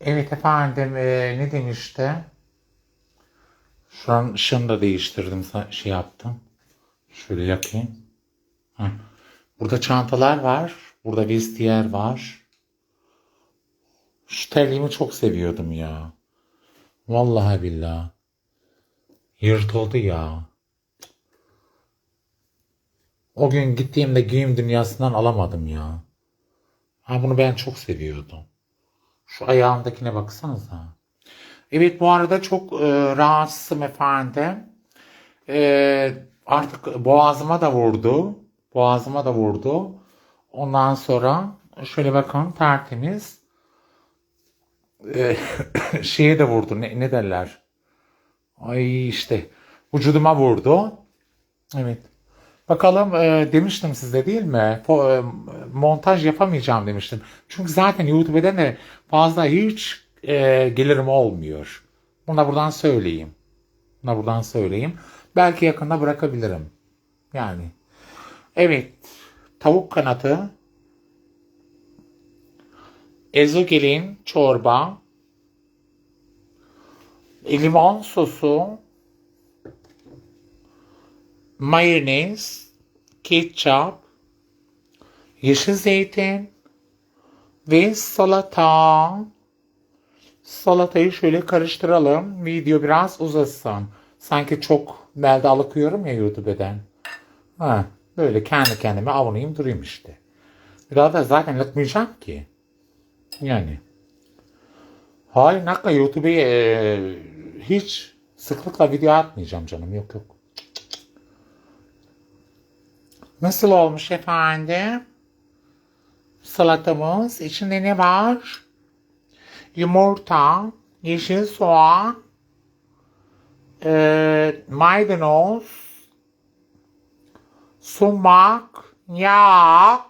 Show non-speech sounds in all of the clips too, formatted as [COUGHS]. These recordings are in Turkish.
Evet efendim e, ne demişti? Şu an ışığını da değiştirdim şey yaptım. Şöyle yakayım. Heh. Burada çantalar var. Burada vestiyer var. Şu terliğimi çok seviyordum ya. Vallahi billahi. Yırtıldı ya. O gün gittiğimde giyim dünyasından alamadım ya. Ha bunu ben çok seviyordum. Şu ayağımdakine baksanıza. Evet bu arada çok e, rahatsızım efendim. E, artık boğazıma da vurdu. Boğazıma da vurdu. Ondan sonra şöyle bakın tertemiz. E, [COUGHS] şeye de vurdu. Ne, ne derler? Ay işte vücuduma vurdu. Evet. Bakalım e, demiştim size değil mi? Fo- e, montaj yapamayacağım demiştim. Çünkü zaten YouTube'da de fazla hiç e, gelirim olmuyor. Buna buradan söyleyeyim. Buna buradan söyleyeyim. Belki yakında bırakabilirim. Yani. Evet. Tavuk kanatı. Ezogelin çorba. Limon sosu mayonez, ketçap, yeşil zeytin ve salata. Salatayı şöyle karıştıralım. Video biraz uzasın. Sanki çok belde alıkıyorum ya YouTube'den. Ha, böyle kendi kendime avunayım durayım işte. Daha da zaten lıkmayacağım ki. Yani. Hayır nakla YouTube'ya e, hiç sıklıkla video atmayacağım canım. Yok yok. Nasıl olmuş efendim? Salatamız. İçinde ne var? Yumurta, yeşil soğan, e, maydanoz, sumak, yağ,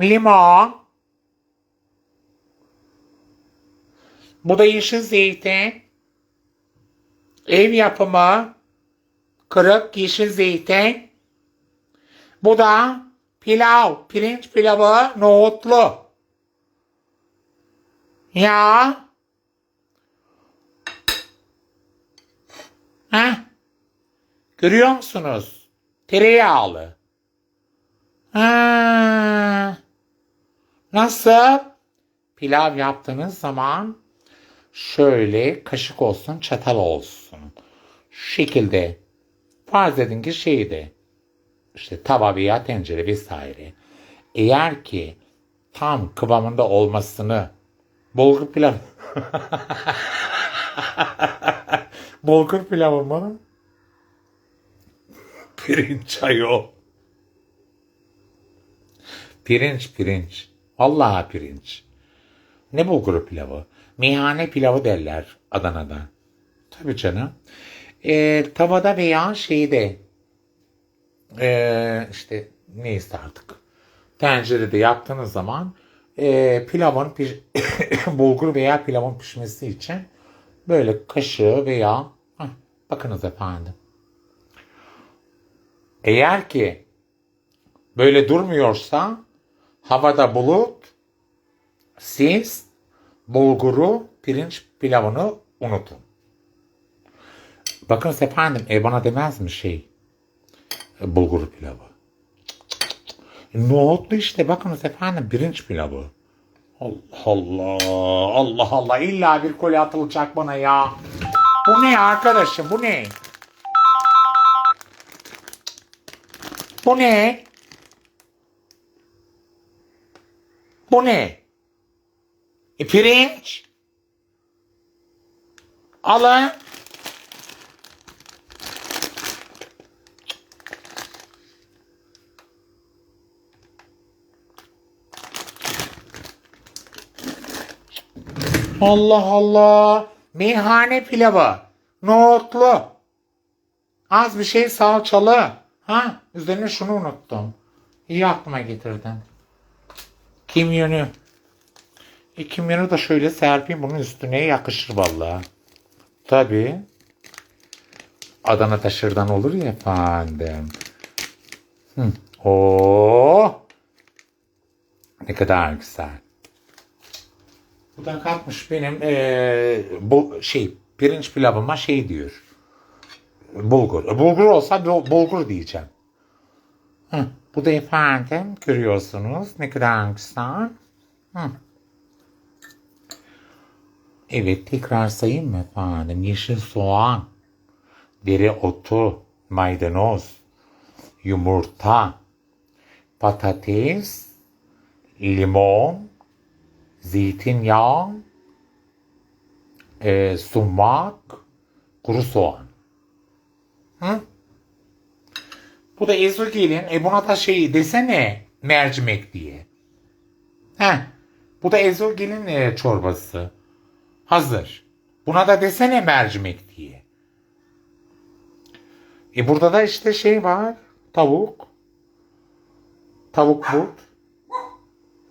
limon. Bu da yeşil zeytin. Ev yapımı kırık yeşil zeytin. Bu da pilav, pirinç pilavı nohutlu. Ya. Heh. Görüyor musunuz? Tereyağlı. Ha. Nasıl? Pilav yaptığınız zaman şöyle kaşık olsun, çatal olsun. Şu şekilde farz edin ki şeyde işte tava veya tencere vesaire. Eğer ki tam kıvamında olmasını bulgur pilav [LAUGHS] bulgur pilavı mı? Pirinç ayol. Pirinç pirinç. Vallahi pirinç. Ne bulgur pilavı? Meyhane pilavı derler Adana'da. Tabii canım. Ee, tavada veya şeyde ee, işte neyse artık tencerede yaptığınız zaman ee, pilavın piş- [COUGHS] bulgur veya pilavın pişmesi için böyle kaşığı veya Hah, bakınız efendim. Eğer ki böyle durmuyorsa havada bulut siz bulguru pirinç pilavını unutun. Bakınız efendim e bana demez mi şey e, bulgur pilavı? Nohutlu işte bakınız efendim pirinç pilavı. Allah Allah Allah Allah illa bir kolye atılacak bana ya. Bu ne arkadaşım bu ne? Bu ne? Bu ne? E, pirinç. Alın. Allah Allah. Meyhane pilavı. Nohutlu. Az bir şey salçalı. Ha, üzerine şunu unuttum. İyi aklıma getirdin. Kimyonu. E, kimyonu da şöyle serpeyim bunun üstüne yakışır vallahi. Tabii. Adana taşırdan olur ya efendim. Hı. Oo. Ne kadar güzel. Bu da kalkmış benim eee, bu şey pirinç pilavıma şey diyor. Bulgur. E, Bulgur olsa bu- bulgur diyeceğim. Hı. Bu da efendim görüyorsunuz ne kadar güzel. Hı. Evet tekrar sayayım mı efendim? Yeşil soğan, dereotu, maydanoz, yumurta, patates, limon, zeytinyağı, e, sumak, kuru soğan. Hı? Bu da ezogelin. E buna da şey desene mercimek diye. Heh. Bu da ezogelin e, çorbası. Hazır. Buna da desene mercimek diye. E burada da işte şey var. Tavuk. Tavuk but.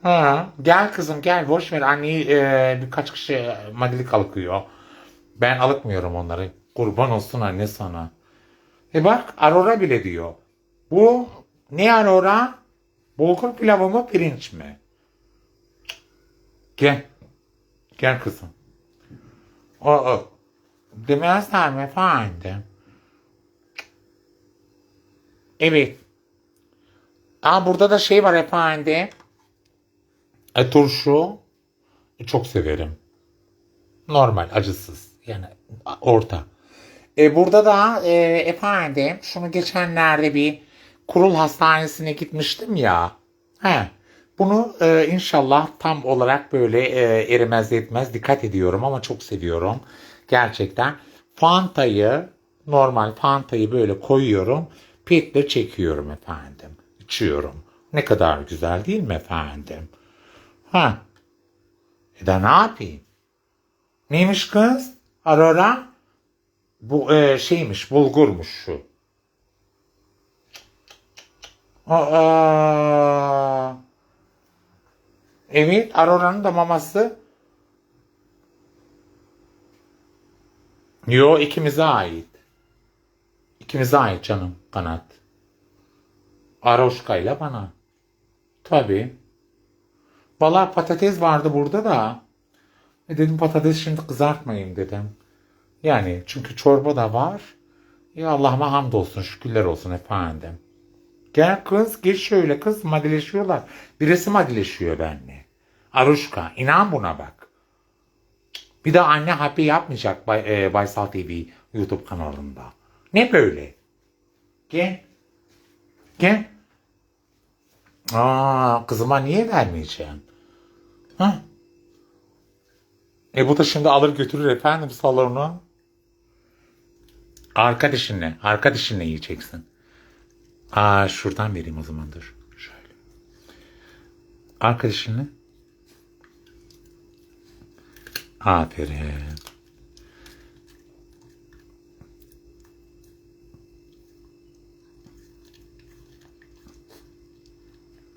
Ha, gel kızım gel boş ver anneyi e, birkaç kişi madili kalkıyor. Ben alıkmıyorum onları. Kurban olsun anne sana. E bak Aurora bile diyor. Bu ne Aurora? Bulgur pilavı mı pirinç mi? Gel. Gel kızım. O, o. Demezler mi efendim? Evet. Aa burada da şey var efendim. E, turşu. Çok severim. Normal, acısız. Yani orta. E, burada da e, efendim şunu geçenlerde bir kurul hastanesine gitmiştim ya. He. Bunu e, inşallah tam olarak böyle e, erimez etmez dikkat ediyorum ama çok seviyorum. Gerçekten. Fanta'yı normal Fanta'yı böyle koyuyorum. Petle çekiyorum efendim. İçiyorum. Ne kadar güzel değil mi efendim? Ha. E da ne yapayım? Neymiş kız? Aurora? Bu e, şeymiş, bulgurmuş şu. Aa. Evet, Aurora'nın da maması. Yo, ikimize ait. İkimize ait canım, kanat. Aroşka ile bana. Tabii. Valla patates vardı burada da. E dedim patates şimdi kızartmayayım dedim. Yani çünkü çorba da var. Ya Allah'ıma hamdolsun şükürler olsun efendim. Gel kız geç şöyle kız madileşiyorlar. Birisi madileşiyor benimle. Aruşka inan buna bak. Bir de anne happy yapmayacak Bay, e, Baysal TV YouTube kanalında. Ne böyle? Gel. Gel. Aa, kızıma niye vermeyeceğim? Ha? E bu da şimdi alır götürür efendim salona. Arka dişinle, arka yiyeceksin. Aa şuradan vereyim o zaman dur. Şöyle. Arka dişinle. Aferin.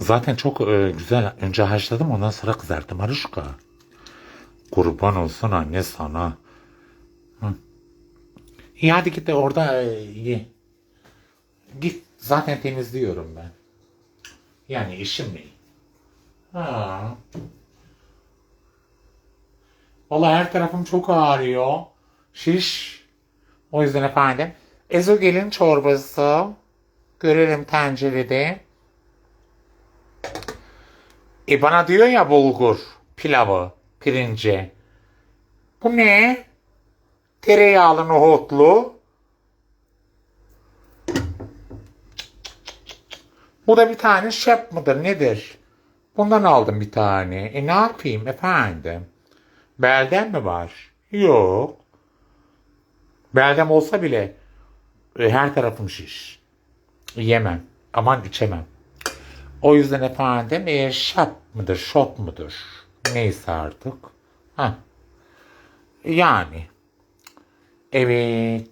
Zaten çok e, güzel. Önce haşladım ondan sonra kızarttım. Aruşka. Kurban olsun anne sana. Hı. İyi hadi git de orada e, ye. Git. Zaten temizliyorum ben. Yani işim ne? Ha. Vallahi her tarafım çok ağrıyor. Şiş. O yüzden efendim. Ezogelin çorbası. Görelim tencerede. E bana diyor ya bulgur pilavı, pirinci. Bu ne? Tereyağlı nohutlu. Bu da bir tane şef mıdır nedir? Bundan aldım bir tane. E ne yapayım efendim? Belden mi var? Yok. Beldem olsa bile e, her tarafım şiş. Yemem. Aman içemem. O yüzden efendim e, şap mıdır, şop mudur? Neyse artık. Ha. Yani. Evet.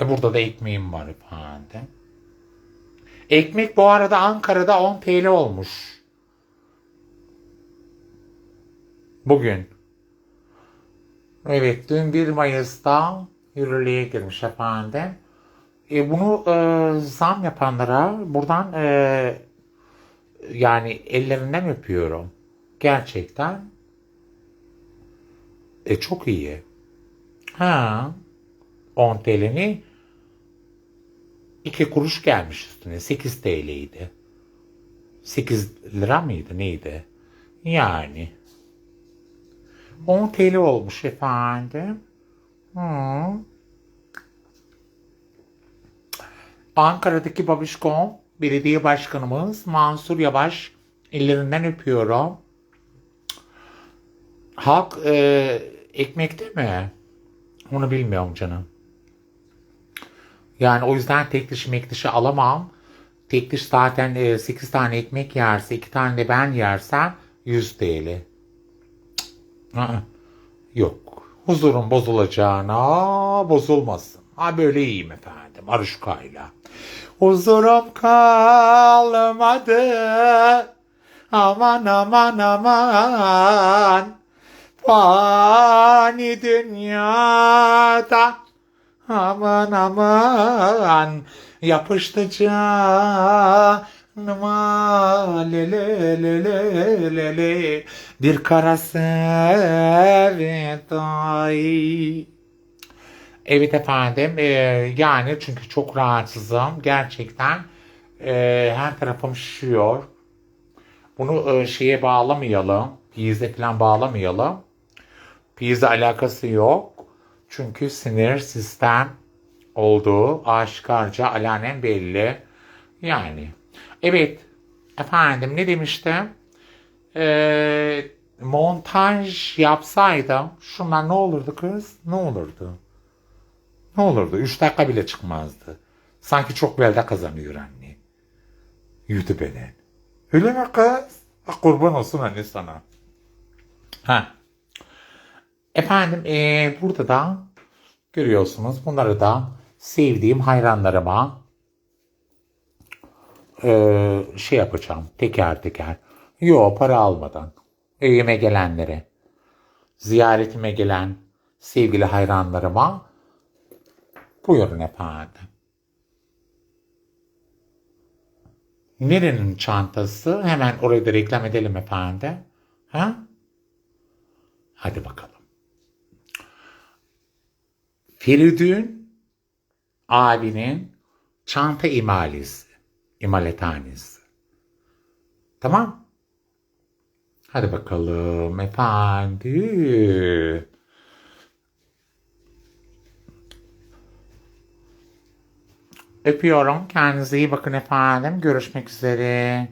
E burada da ekmeğim var efendim. Ekmek bu arada Ankara'da 10 TL olmuş. Bugün. Evet dün 1 Mayıs'ta yürürlüğe girmiş efendim. E, bunu e, zam yapanlara buradan e, yani ellerinden öpüyorum. Gerçekten E çok iyi. Ha. 10 TL'ni 2 kuruş gelmiş üstüne. 8 TL'ydi. 8 lira mıydı neydi? Yani. 10 TL olmuş efendim. Hı. Ankara'daki Babişkom Belediye Başkanımız Mansur Yavaş ellerinden öpüyorum. Halk e, ekmekte mi? Onu bilmiyorum canım. Yani o yüzden tek diş mek dişi alamam. Tek diş zaten e, 8 tane ekmek yerse 2 tane de ben yersem 100 TL. Yok. Huzurum bozulacağına bozulmasın. Ha böyle iyiyim efendim. Aruşkayla. Huzurum kalmadı. Aman aman aman. Fani dünyada. Aman aman. Yapıştı canıma. Le le le le. Bir kara sevday. Evet efendim e, yani çünkü çok rahatsızım gerçekten e, her tarafım şişiyor. Bunu e, şeye bağlamayalım, piyize falan bağlamayalım. Piyizle alakası yok. Çünkü sinir sistem olduğu aşikarca alanen belli. Yani evet efendim ne demiştim? E, montaj yapsaydım şunlar ne olurdu kız? Ne olurdu? Ne olurdu? Üç dakika bile çıkmazdı. Sanki çok belde kazanıyor anne. YouTube'den. Öyle mi kız? Kurban olsun anne sana. Ha. Efendim eee, burada da görüyorsunuz bunları da sevdiğim hayranlarıma eee, şey yapacağım teker teker. Yo para almadan. Evime gelenlere, ziyaretime gelen sevgili hayranlarıma Buyurun efendim. Nerenin çantası? Hemen orayı da reklam edelim efendim. Ha? Hadi bakalım. Feridun abinin çanta imalisi. İmalethanesi. Tamam. Hadi bakalım efendim. Öpüyorum. Kendinize iyi bakın efendim. Görüşmek üzere.